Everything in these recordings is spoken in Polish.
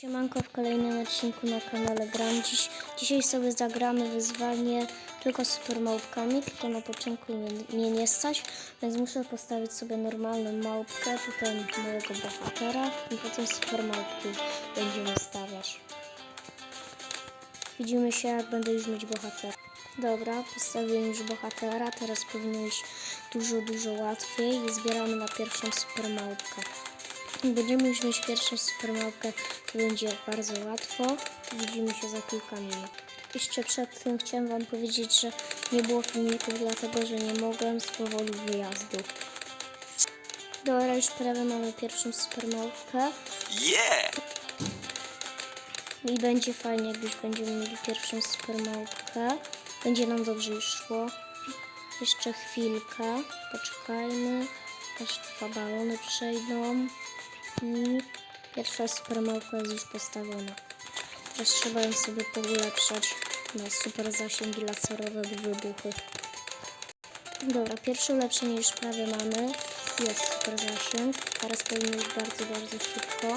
Siemanko w kolejnym odcinku na kanale Gram. Dziś, dzisiaj sobie zagramy wyzwanie tylko z super małpkami, tylko na początku mnie, nie stać, więc muszę postawić sobie normalną małpkę, tutaj mojego bohatera i potem super małpki będziemy stawiać. Widzimy się jak będę już mieć bohatera. Dobra, postawiłem już bohatera, teraz powinno iść dużo, dużo łatwiej i zbieramy na pierwszą super małpkę. Będziemy już mieć pierwszą supermałpkę, to będzie bardzo łatwo. Widzimy się za kilka minut. Jeszcze przed tym chciałem Wam powiedzieć, że nie było filmików, dlatego że nie mogłem z powodu wyjazdu. Dobra, już prawie mamy pierwszą supermałpkę Yeah! i będzie fajnie, jak już będziemy mieli pierwszą supermałpkę. Będzie nam dobrze już szło. Jeszcze chwilkę, poczekajmy, aż dwa balony przejdą. I pierwsza supermałka jest już postawiona. Teraz trzeba ją sobie poulepszać na super zasięgi laserowe i wybuchy. Dobra, pierwsze ulepszenie już prawie mamy. Jest super zasięg. Teraz powinno iść bardzo, bardzo szybko.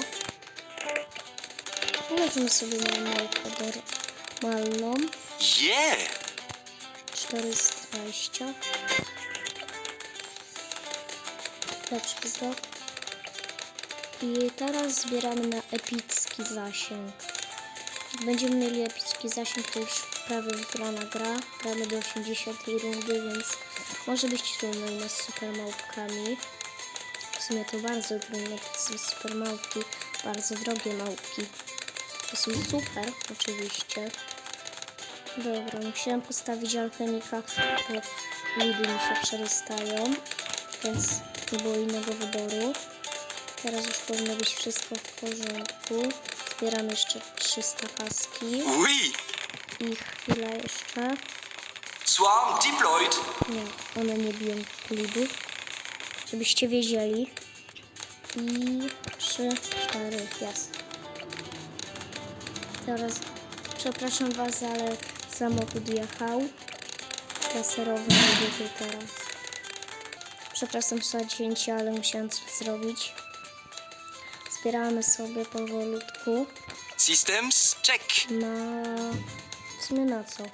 Ulepszymy sobie małpkę normalną. Yeah! 420. Lepszy wzrok. I teraz zbieramy na epicki zasięg. Będziemy mieli epicki zasięg, to już prawie wygrana gra. Gramy do 80 rundy, więc może być trudno z super małpkami. W sumie to bardzo trudno, to są super małpki, bardzo drogie małpki. To są super, oczywiście. Dobra, musiałem postawić alchemika, bo ludy mi się przerystają, więc nie było innego wyboru. Teraz już powinno być wszystko w porządku. Zbieram jeszcze 300 kaski Oui! i chwilę jeszcze. Swarm deployed! Nie, one nie biją ludów, żebyście wiedzieli. I 3, 4, jest. Teraz przepraszam Was, ale samochód jechał. Laserowy wybuchł teraz. Przepraszam za cięcie, ale musiałem coś zrobić. Zbieramy sobie powolutku Systems check! na... W sumie na co?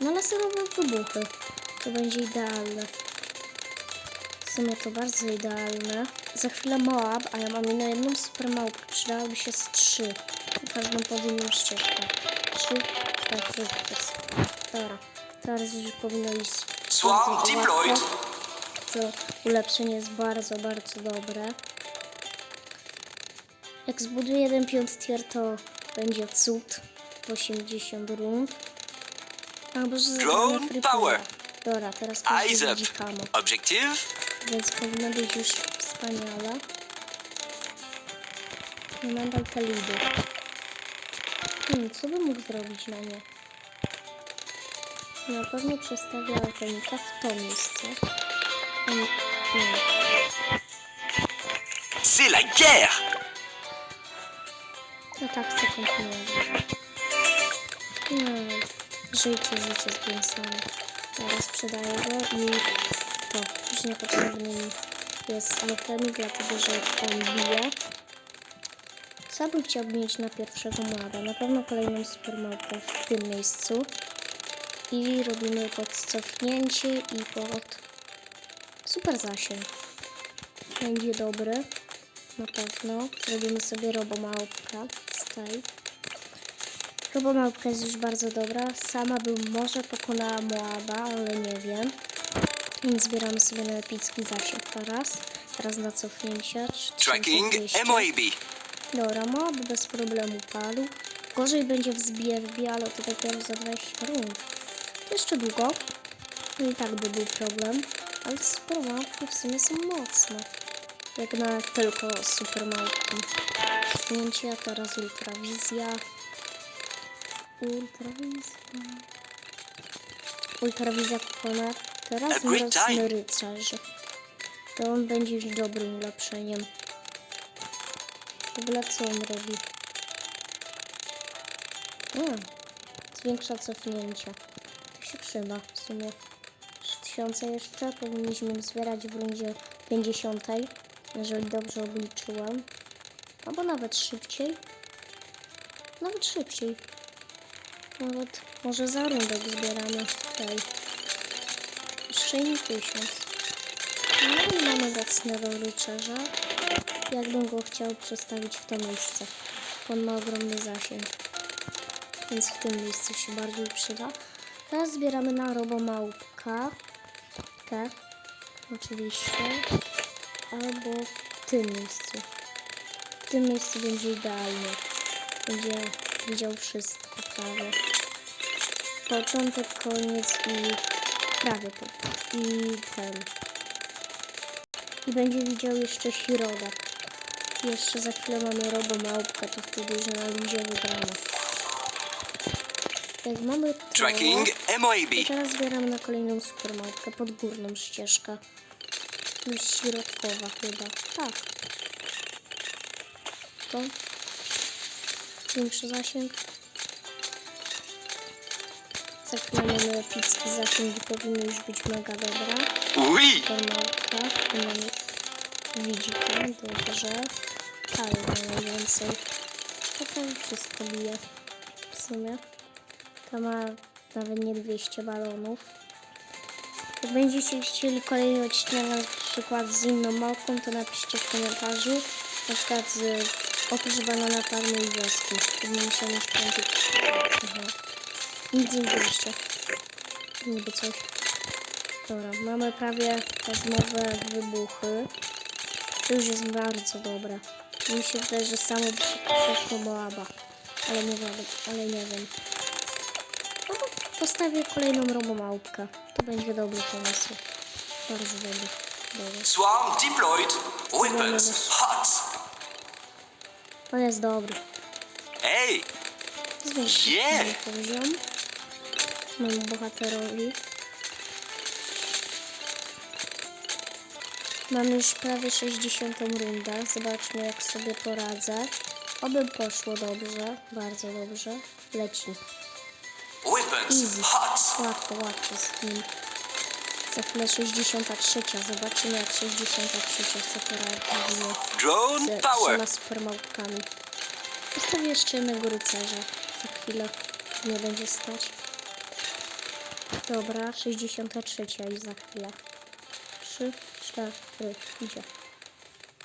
Na laserowe wybuchy. To będzie idealne. W sumie to bardzo idealne. Za chwilę Moab, a ja mam na jedną super małpkę. Przydałoby się z trzy. Każdą podwójną ścieżkę. Trzy, cztery, jest. Dobra. Teraz już powinno iść Swarm deployed! To ulepszenie jest bardzo, bardzo dobre. Jak zbuduję jeden piąty tier, to będzie cud w 80 rund. Albo że Drone power. Dobra, teraz kamo, Objective? więc powinno być już wspaniale. No nadal te lidy. Hmm, co bym mógł zrobić na nie? Na pewno przestawię alchemika w to miejsce. Nie, nie. C'est la guerre! No tak chcę kontynuować. No, życie, życie zgęszone. Teraz sprzedaję go i to już niepotrzebny jest alchemik, dlatego że on bije. Co bym chciał mieć na pierwszego młada? Na pewno kolejną supermałpę w tym miejscu. I robimy pod cofnięcie i pod super zasięg. Będzie dobry. Na pewno. Zrobimy sobie robomałpkę z tej. Robomałpka jest już bardzo dobra. Sama bym może pokonała Moaba, ale nie wiem. Więc zbieramy sobie na epicki zasięg teraz. Teraz na cofnięcie. Tracking 3200. MOAB. Dobra, Moab bez problemu padł. Gorzej będzie w ale to dopiero za 20 rund. To jeszcze długo. No i tak by był problem. Ale super małpki w sumie są mocne. Jak na tylko super małpki. Cofnięcie, a teraz ultrawizja. Ultrawizja. Ultrawizja kupona. Teraz mroczny rycerz. To on będzie już dobrym ulepszeniem. W ogóle co on robi? A, zwiększa cofnięcie. To się przyda w sumie. 3000 jeszcze powinniśmy zbierać w rundzie 50, jeżeli dobrze obliczyłem. Albo nawet szybciej. Nawet szybciej. Nawet może zarąbek zbieramy tutaj. Jeszcze nie tysiąc. No i mamy obecnego ryczerza. Jakbym go chciał przestawić w to miejsce. On ma ogromny zasięg. Więc w tym miejscu się bardziej przyda. Teraz zbieramy na robomałpka. Tak. Oczywiście. Albo w tym miejscu. W tym miejscu będzie idealnie. Będzie widział wszystko prawie. Początek, koniec i prawie po, i ten. I będzie widział jeszcze środek. Jeszcze za chwilę mamy robomałpkę, to wtedy już na ludzie wygramy. Jak mamy to, Tracking to teraz zbieramy na kolejną supermałpkę pod górną ścieżkę. Już środkowa chyba. Tak. To. Większy zasięg. Za chwilę mamy epicki zasięg i powinno już być mega dobra. Oui. Supermałpka. Tu mamy widzika. Dobrze. Ale ma najwięcej. To prawie wszystko bije. W sumie. To ma nawet nie 200 balonów. Jak będziecie chcieli kolejny odcinek na przykład z inną małpką, to napiszcie w komentarzu. Na przykład z oprócz banana farmy i wioski. 5. Aha. Nic nie byliście. Niby coś. Dobra, mamy prawie plazmowe wybuchy. To już jest bardzo dobre. Mi się wydaje, że samo przeszło Moaba. Ale nie wiem, ale nie wiem. Postawię kolejną robomałpkę. To będzie dobry pomysł. Bardzo dobry. Dobry. Swarm deployed. Weapons hot. On jest dobry. Hey. Zwiększymy Yeah. poziom. Mojemu bohaterowi. Mam już prawie 60 rundę. Zobaczmy jak sobie poradzę. Oby poszło dobrze. Bardzo dobrze. Leci. Easy. Łatwo, łatwo z nim. Za chwilę 63. Zobaczymy jak 63 sobie poradzimy. Drone Z power. trzema supermałpkami. Postawię jeszcze jednego rycerza. Za chwilę nie będzie stać. Dobra, 63 i za chwilę. 3, 4, idzie.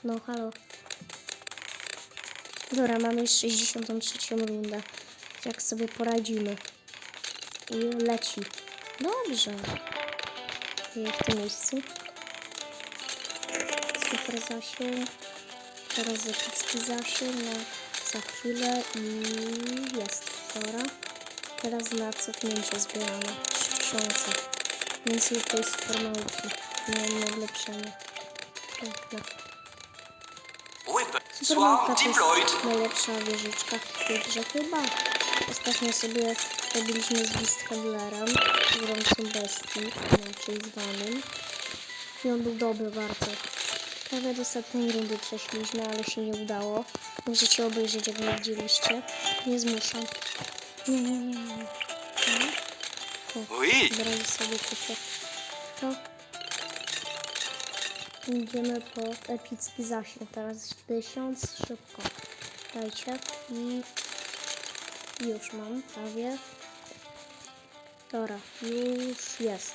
No halo. Dobra, mamy już 63 rundę. Jak sobie poradzimy. I leci. Dobrze. I w tym miejscu. Super zasięg. Teraz epicki zasięg na za chwilę i jest. Dobra. Teraz na cofnięcie zbieramy 3000. Więcej tej super małki. Nie, nie ulepszenie. Piękne. Weapon. Super małka Swarm to jest najlepsza wieżyczka w tej grze chyba. Ostatnio sobie robiliśmy z Beasthandlerem, gromcą bestii, inaczej zwanym. I on był dobry bardzo. Prawie do setnej rundy przeszliśmy, ale się nie udało. Możecie obejrzeć, jak nie widzieliście. Nie zmuszam. Nie, nie, nie, nie. nie. O, sobie kupię. To idziemy po epicki zasięg. Teraz 1000, szybko. Dajcie i już mam prawie. Dobra, już jest.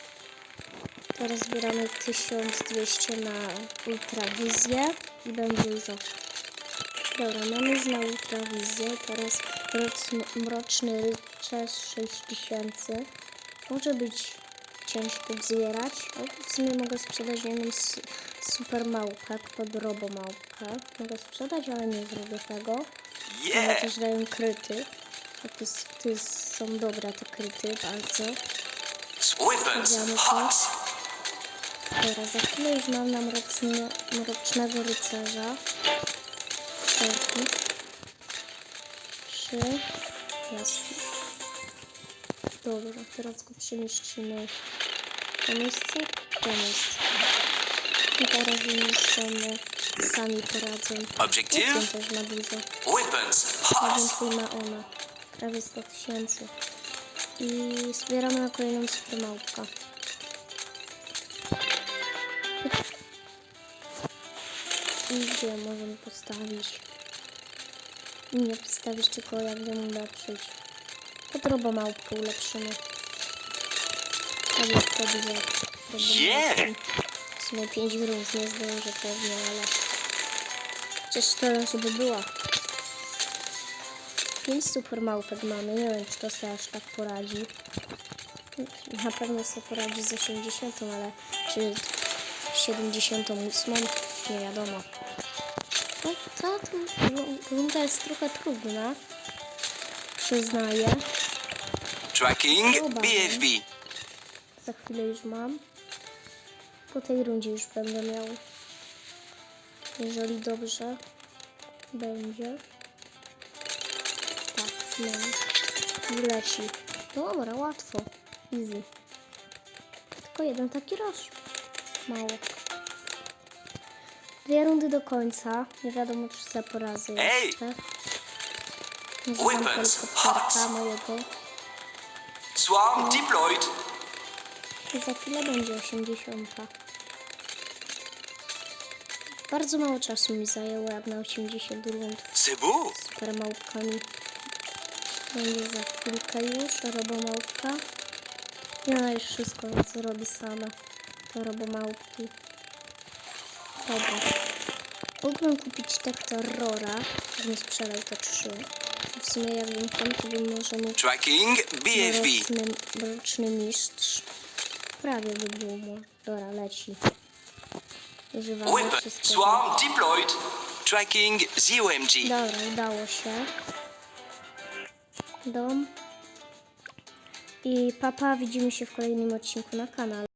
Teraz zbieramy 1200 na ultrawizję i będzie już ok. Dobra, mamy już na ultrawizję. Teraz mroczny, mroczny rycerz 6000. Może być ciężko zbierać, ale w sumie mogę sprzedać jedną super małpkę pod robo małpkę. Mogę sprzedać, ale nie zrobię tego. Ale Yeah. też dają kryty. To, jest- to jest, są dobre te kryty, bardzo. Sprawdzamy to. Dobra, za chwilę już mam na mroczny, mrocznego rycerza. Czerki. Trzy. Jasne. Dobra, teraz go przemieścimy to miejsce, to miejsce. I teraz umieszczamy, sami poradzą. Objective. Ma. Weapons hot. więcej ma ona. Prawie 100 tysięcy. I zbieramy na kolejną supermałpkę. I gdzie możemy postawić? Nie przedstawić tylko jak ją ulepszyć. Pod robomałpkę ulepszymy. Tak jak wtedy za Yeah. W sumie 5 grów nie zdążę pewnie, ale... Chociaż to żeby była. 5 super małpek mamy, nie wiem czy to sobie aż tak poradzi. Na pewno sobie poradzi z 80, ale czy 78 nie wiadomo. No, ta tu runda jest trochę trudna. Przyznaję. Tracking. BFB. Za chwilę już mam. Po tej rundzie już będę miał. Jeżeli dobrze będzie. Mam. I leci. Dobra, łatwo. Easy. Tylko jeden taki raz. Mało. Dwie rundy do końca. Nie wiadomo, czy za porazy jeszcze. Używam helikopterka hot. mojego. Swarm deployed. I za chwilę będzie 80. Bardzo mało czasu mi zajęło jak na 80 rund z super małpkami. Będzie za chwilkę już robomałpka. I ona już wszystko co robi same. Te robomałpki. Dobra. Mógłbym kupić tak terrora, żebym sprzedał te trzy. W sumie jakbym tam, to bym może mógł Tracking BFB. Mroczny, mroczny mistrz. Prawie by był może. Dobra, leci. Używamy wszystkiego. Swarm deployed. Tracking ZOMG. Dobra, udało się. Dom. I papa, widzimy się w kolejnym odcinku na kanale.